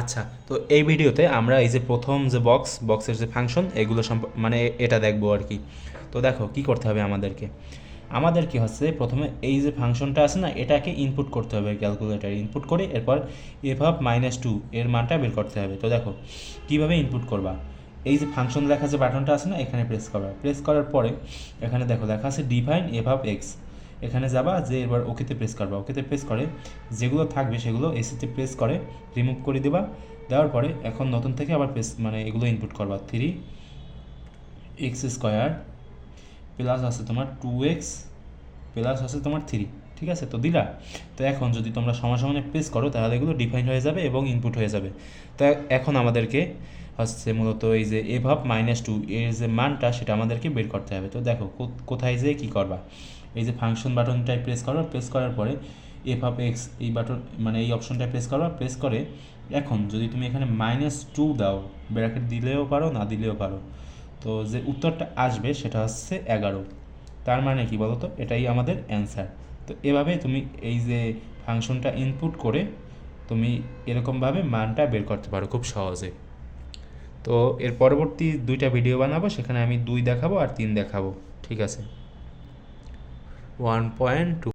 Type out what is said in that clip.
আচ্ছা তো এই ভিডিওতে আমরা এই যে প্রথম যে বক্স বক্সের যে ফাংশন এগুলো মানে এটা দেখব আর কি। তো দেখো, কি করতে হবে আমাদেরকে? আমাদের কি হচ্ছে প্রথমে এই যে ফাংশনটা আছে না, এটাকে ইনপুট করতে হবে ক্যালকুলেটার ইনপুট করে এরপর এফ অফ মাইনাস টু এর মানটা বের করতে হবে। তো দেখো, কীভাবে ইনপুট করবা? এই যে ফাংশন লেখা যে বাটনটা আছে না, এখানে প্রেস করবা প্রেস করার পরে এখানে দেখো, লেখা আছে ডিফাইন এফ অফ এক্স এখানে যাবা যে এবার ওকেতে প্রেস করবা। ওকেতে প্রেস করে, যেগুলো থাকবে সেগুলো এসিতে প্রেস করে রিমুভ করে দেবা। দেওয়ার পরে এখন নতুন থেকে আবার প্রেস মানে এগুলো ইনপুট করবা। থ্রি এক্স স্কোয়ার প্লাস আছে তোমার টু এক্স প্লাস আছে তোমার থ্রি ঠিক আছে? তো দিলা? তো এখন যদি তোমরা সমান প্রেস করো, তাহলে এগুলো ডিফাইন হয়ে যাবে এবং ইনপুট হয়ে যাবে। তো এখন আমাদেরকে হচ্ছে মূলত এই যে এ ভাব মাইনাস টু এর যে মানটা সেটা আমাদেরকে বের করতে হবে। তো দেখো কোথায় যেয়ে কী করবা? এই যে ফাংশন বাটনটায় প্রেস করো প্রেস করার পরে এফ অফ এক্স এই বাটন মানে এই অপশনটায় প্রেস করবা প্রেস করে এখন যদি তুমি এখানে মাইনাস টু দাও ব্র্যাকেট দিলেও পারো, না দিলেও পারো। তো যে উত্তরটা আসবে সেটা হচ্ছে এগারো। তার মানে কি বলো তো এটাই আমাদের অ্যান্সার তো এভাবে তুমি এই যে ফাংশনটা ইনপুট করে তুমি এরকমভাবে মানটা বের করতে পারো খুব সহজে। তো এর পরবর্তী দুইটা ভিডিও বানাবো, সেখানে আমি দুই দেখাবো আর তিন দেখাবো। ঠিক আছে? One point two